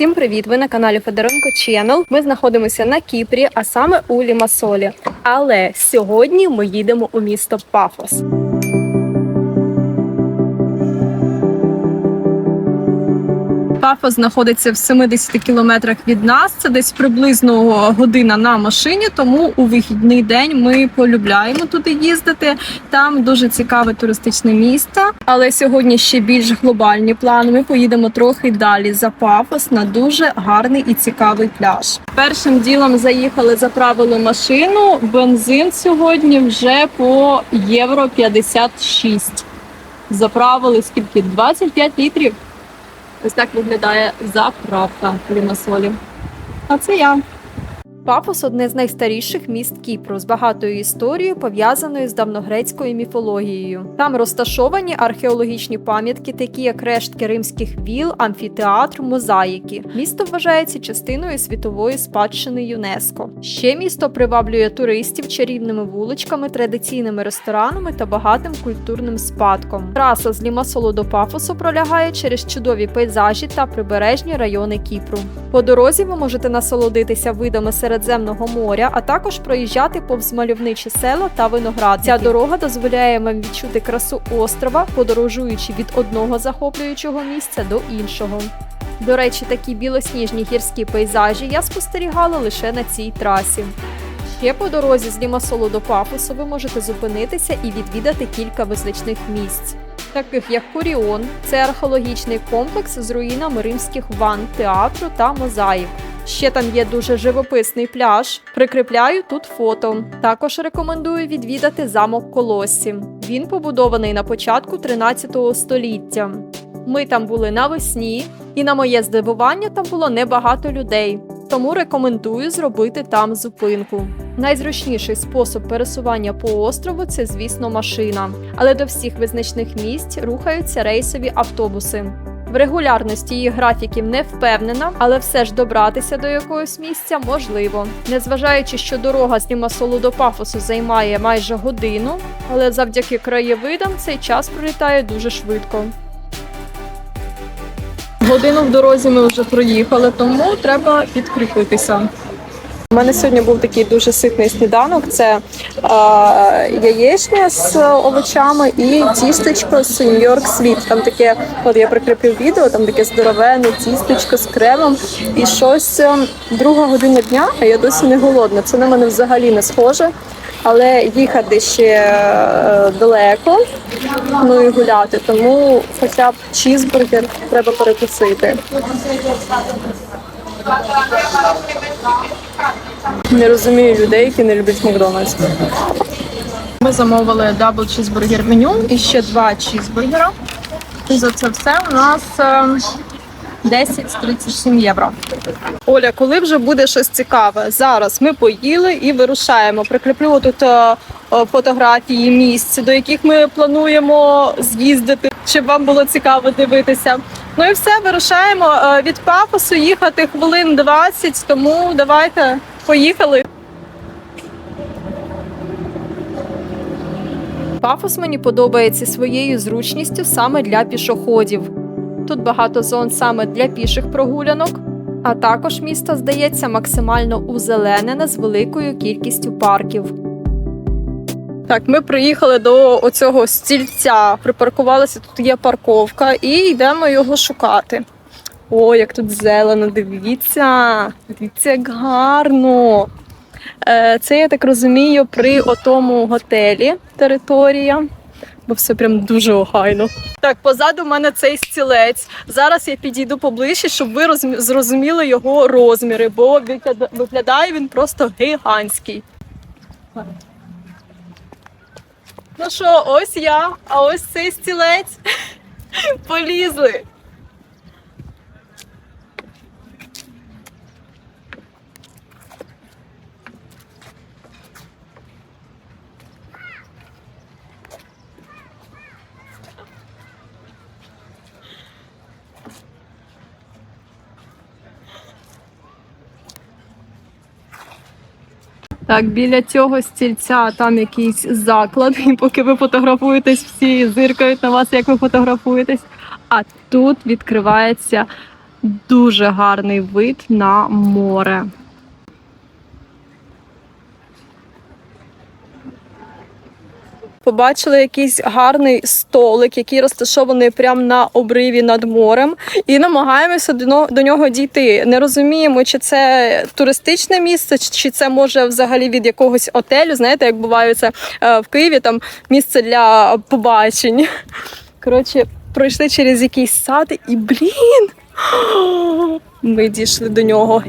Всім привіт! Ви на каналі Федоренко Channel. Ми знаходимося на Кіпрі, а саме у Лімасолі. Але сьогодні ми їдемо у місто Пафос. Пафос знаходиться в 70 кілометрах від нас. Це десь приблизно година на машині. Тому у вихідний день ми полюбляємо туди їздити. Там дуже цікаве туристичне місто. Але сьогодні ще більш глобальні плани. Ми поїдемо трохи далі за Пафос на дуже гарний і цікавий пляж. Першим ділом заїхали, заправили машину. Бензин сьогодні вже по євро 56. Заправили скільки? 25 літрів. Ось так виглядає заправка Лімасолі. А це я. Пафос одне з найстаріших міст Кіпру з багатою історією, пов'язаною з давногрецькою міфологією. Там розташовані археологічні пам'ятки, такі як рештки римських віл, амфітеатр, мозаїки. Місто вважається частиною світової спадщини ЮНЕСКО. Ще місто приваблює туристів чарівними вуличками, традиційними ресторанами та багатим культурним спадком. Траса з Лімасолу до Пафосу пролягає через чудові пейзажі та прибережні райони Кіпру. По дорозі ви можете насолодитися видами Середземного моря, а також проїжджати повз мальовничі села та виноград. Ця дорога дозволяє вам відчути красу острова, подорожуючи від одного захоплюючого місця до іншого. До речі, такі білосніжні гірські пейзажі я спостерігала лише на цій трасі. Ще по дорозі з Лімасолу до Пафосу ви можете зупинитися і відвідати кілька визначних місць, таких як Куріон, це археологічний комплекс з руїнами римських ван, театру та мозаїк. Ще там є дуже живописний пляж. Прикріпляю тут фото. Також рекомендую відвідати замок Колоссі. Він побудований на початку 13 століття. Ми там були навесні, і на моє здивування там було небагато людей. Тому рекомендую зробити там зупинку. Найзручніший спосіб пересування по острову це, звісно, машина. Але до всіх визначних місць рухаються рейсові автобуси. В регулярності її графіків не впевнена, але все ж добратися до якогось місця можливо. Незважаючи, що дорога з Лімасолу до Пафосу займає майже годину, але завдяки краєвидам цей час пролітає дуже швидко. Годину в дорозі ми вже проїхали, тому треба підкріпитися. У мене сьогодні був такий дуже ситний сніданок. Це е, яєчня з овочами і тістечко з Нью-Йорк Світ. Там таке, от я прикріпив відео, там таке здоровенне тістечко з кремом і щось е, друга година дня, а я досі не голодна. Це на мене взагалі не схоже. Але їхати ще е, далеко, ну і гуляти, тому хоча б чізбургер треба перекусити. Не розумію людей, які не люблять Макдональдс. Ми замовили дабл чізбургер меню і ще два чізбургера. І за це все у нас е, 10-37 євро. Оля, коли вже буде щось цікаве? Зараз ми поїли і вирушаємо. Прикріплю тут е, е, фотографії місць, до яких ми плануємо з'їздити, щоб вам було цікаво дивитися. Ну і все, вирушаємо Е, від пафосу їхати хвилин 20, тому давайте поїхали. Пафос мені подобається своєю зручністю саме для пішоходів. Тут багато зон саме для піших прогулянок, а також місто здається максимально узеленене з великою кількістю парків. Так, ми приїхали до оцього стільця, припаркувалися, тут є парковка, і йдемо його шукати. О, як тут зелено, дивіться! Дивіться, як гарно. Е, Це, я так розумію, при отому готелі територія, бо все прям дуже охайно. Так, позаду в мене цей стілець. Зараз я підійду поближче, щоб ви розумі- зрозуміли його розміри, бо вигляда- виглядає він просто гігантський. Ну що, ось я, а ось цей стілець. Полізли. Так, біля цього стільця там якийсь заклад, і поки ви фотографуєтесь, всі зиркають на вас, як ви фотографуєтесь. А тут відкривається дуже гарний вид на море. Побачили якийсь гарний столик, який розташований прямо на обриві над морем, і намагаємося до нього дійти. Не розуміємо, чи це туристичне місце, чи- це може взагалі від якогось отелю. Знаєте, як буває це е, в Києві, там місце для побачень. Коротше, пройшли через якийсь сад, і блін. Ми дійшли до нього.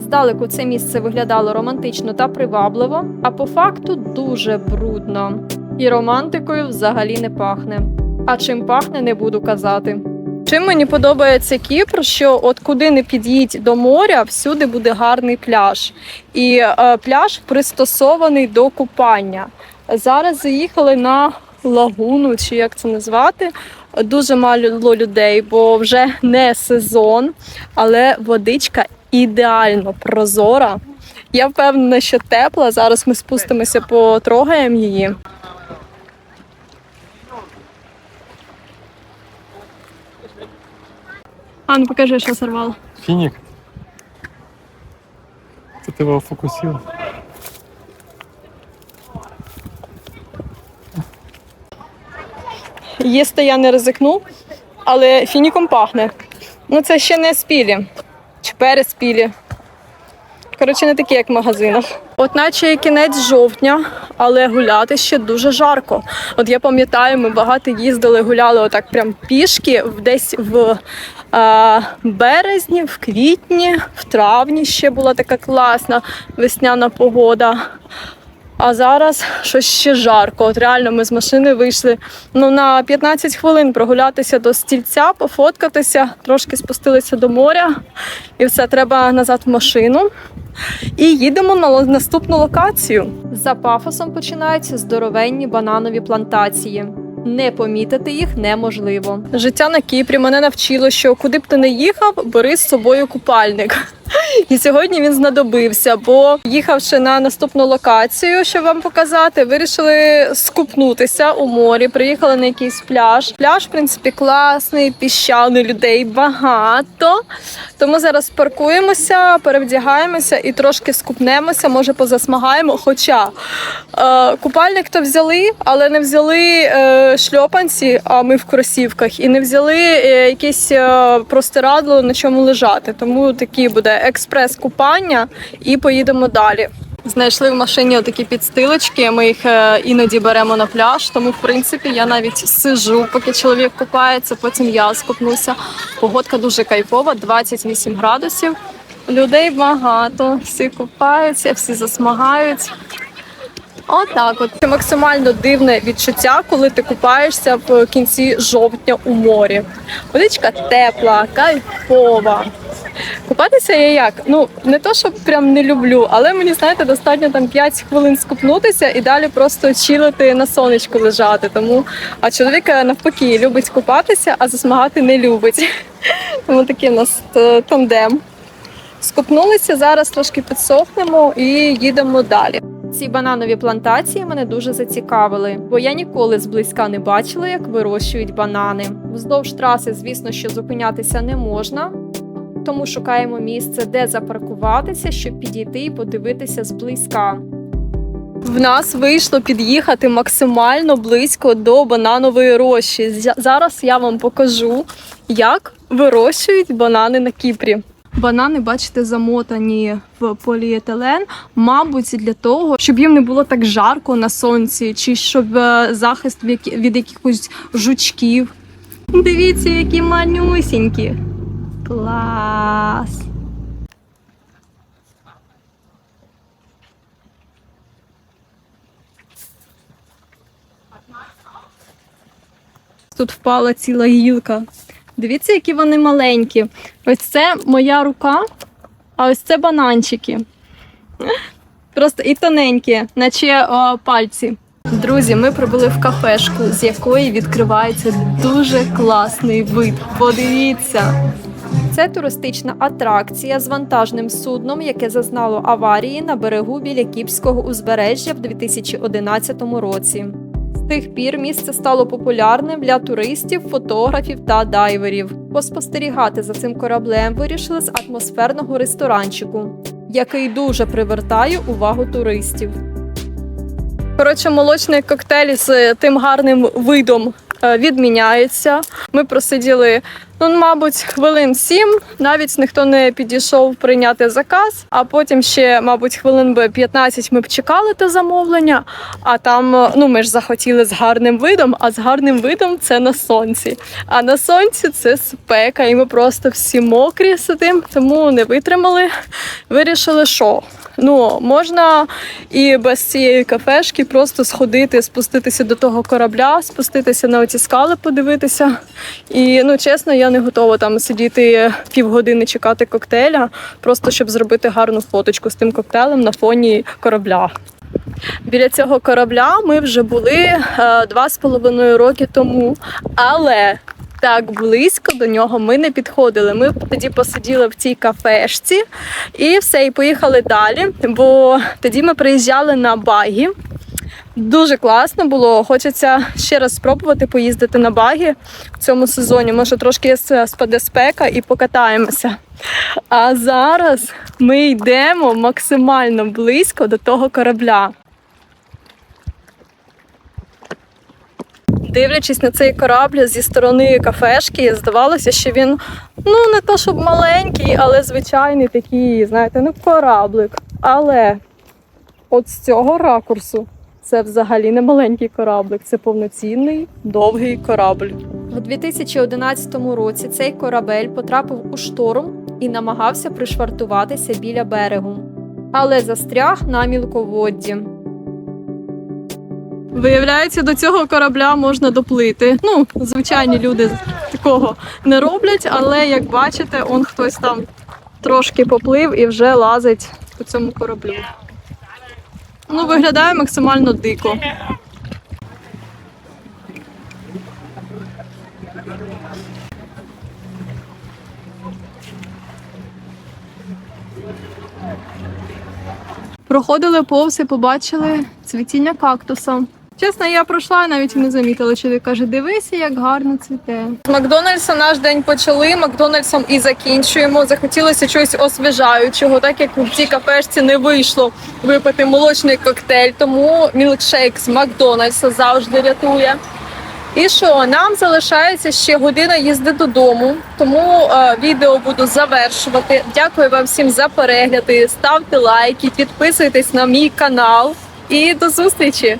Здалеку це місце виглядало романтично та привабливо, а по факту дуже брудно. І романтикою взагалі не пахне. А чим пахне, не буду казати. Чим мені подобається Кіпр, що от куди не під'їдь до моря, всюди буде гарний пляж. І е, пляж пристосований до купання. Зараз заїхали на лагуну, чи як це назвати. Дуже мало людей, бо вже не сезон, але водичка ідеально прозора. Я впевнена, що тепла. Зараз ми спустимося, потрогаємо її. А, ну покажи, що сорвало. Фінік. Це ти його фокусів. Їсти я не ризикну, але фініком пахне. Ну це ще не спілі чи переспілі. Коротше, не такі, як в магазинах. От наче кінець жовтня, але гуляти ще дуже жарко. От я пам'ятаю, ми багато їздили, гуляли отак прям пішки десь в е, березні, в квітні, в травні ще була така класна весняна погода. А зараз щось ще жарко. От реально ми з машини вийшли ну, на 15 хвилин прогулятися до стільця, пофоткатися, трошки спустилися до моря, і все треба назад в машину. І їдемо на наступну локацію. За пафосом починаються здоровенні бананові плантації. Не помітити їх неможливо. Життя на Кіпрі мене навчило, що куди б ти не їхав, бери з собою купальник. І сьогодні він знадобився, бо їхавши на наступну локацію, щоб вам показати, вирішили скупнутися у морі. Приїхали на якийсь пляж. Пляж, в принципі, класний, піщаний, людей багато. Тому зараз паркуємося, перевдягаємося і трошки скупнемося, може позасмагаємо. Хоча е, купальник то взяли, але не взяли е, шльопанці, а ми в кросівках, і не взяли е, якесь е, простирадло, на чому лежати. Тому такі буде експрес-купання і поїдемо далі. Знайшли в машині такі підстилочки. Ми їх е, іноді беремо на пляж. Тому, в принципі, я навіть сижу, поки чоловік купається, потім я скупнуся. Погодка дуже кайфова, 28 градусів. Людей багато, всі купаються, всі засмагають. Отак, от це максимально дивне відчуття, коли ти купаєшся в кінці жовтня у морі. Водичка тепла, кайфова. Купатися я як? Ну не то, що прям не люблю, але мені знаєте, достатньо там 5 хвилин скупнутися і далі просто чилити на сонечку лежати. Тому а чоловік е, навпаки любить купатися, а засмагати не любить. Тому такий у нас е, тандем. Скупнулися зараз, трошки підсохнемо і їдемо далі. Ці бананові плантації мене дуже зацікавили, бо я ніколи зблизька не бачила, як вирощують банани. Вздовж траси, звісно, що зупинятися не можна, тому шукаємо місце, де запаркуватися, щоб підійти і подивитися зблизька. В нас вийшло під'їхати максимально близько до бананової рощі. Зараз я вам покажу, як вирощують банани на Кіпрі. Банани, бачите, замотані в поліетилен, мабуть, для того, щоб їм не було так жарко на сонці, чи щоб е, захист від якихось жучків. Дивіться, які манюсінькі. Клас! Тут впала ціла гілка. Дивіться, які вони маленькі. Ось це моя рука, а ось це бананчики. Просто і тоненькі, наче о, пальці. Друзі, ми прибули в кафешку, з якої відкривається дуже класний вид. Подивіться. Це туристична атракція з вантажним судном, яке зазнало аварії на берегу біля Кіпського узбережжя в 2011 році. З тих пір місце стало популярним для туристів, фотографів та дайверів. Поспостерігати за цим кораблем вирішили з атмосферного ресторанчику, який дуже привертає увагу туристів. Коротше, молочний коктейль з тим гарним видом відміняється. Ми просиділи, ну, мабуть, хвилин сім. Навіть ніхто не підійшов прийняти заказ. А потім ще, мабуть, хвилин би 15 ми б чекали те замовлення. А там, е, ну ми ж захотіли з гарним видом, а з гарним видом це на сонці. А на сонці це спека, і ми просто всі мокрі сидимо, тому не витримали. Вирішили, що ну можна і без цієї кафешки просто сходити, спуститися до того корабля, спуститися на оці скали, подивитися. І ну чесно, я не готова там сидіти півгодини чекати коктейля, просто щоб зробити гарну фоточку з тим коктейлем на фоні корабля. Біля цього корабля ми вже були е, два з половиною роки тому, але так близько до нього ми не підходили. Ми тоді посиділи в цій кафешці і все, і поїхали далі. Бо тоді ми приїжджали на багі. Дуже класно було. Хочеться ще раз спробувати поїздити на багі в цьому сезоні. Може, трошки спаде спека і покатаємося. А зараз ми йдемо максимально близько до того корабля. Дивлячись на цей корабль зі сторони кафешки, здавалося, що він ну не то щоб маленький, але звичайний такий, знаєте, ну кораблик. Але от з цього ракурсу це взагалі не маленький кораблик, це повноцінний довгий корабль. У 2011 році цей корабель потрапив у шторм і намагався пришвартуватися біля берегу, але застряг на мілководді. Виявляється, до цього корабля можна доплити. Ну, звичайні люди такого не роблять, але як бачите, он хтось там трошки поплив і вже лазить по цьому кораблю. Ну, виглядає максимально дико. Проходили повз і побачили цвітіння кактуса. Чесно, я пройшла, навіть не замітила. Чоловік каже, дивися, як гарно цвіте. З Макдональдса наш день почали. Макдональдсом і закінчуємо. Захотілося чогось освіжаючого, так як в цій кафешці не вийшло випити молочний коктейль, тому мілкшейк з Макдональдса завжди рятує. І що нам залишається ще година їзди додому, тому е, відео буду завершувати. Дякую вам всім за перегляди. Ставте лайки, підписуйтесь на мій канал і до зустрічі!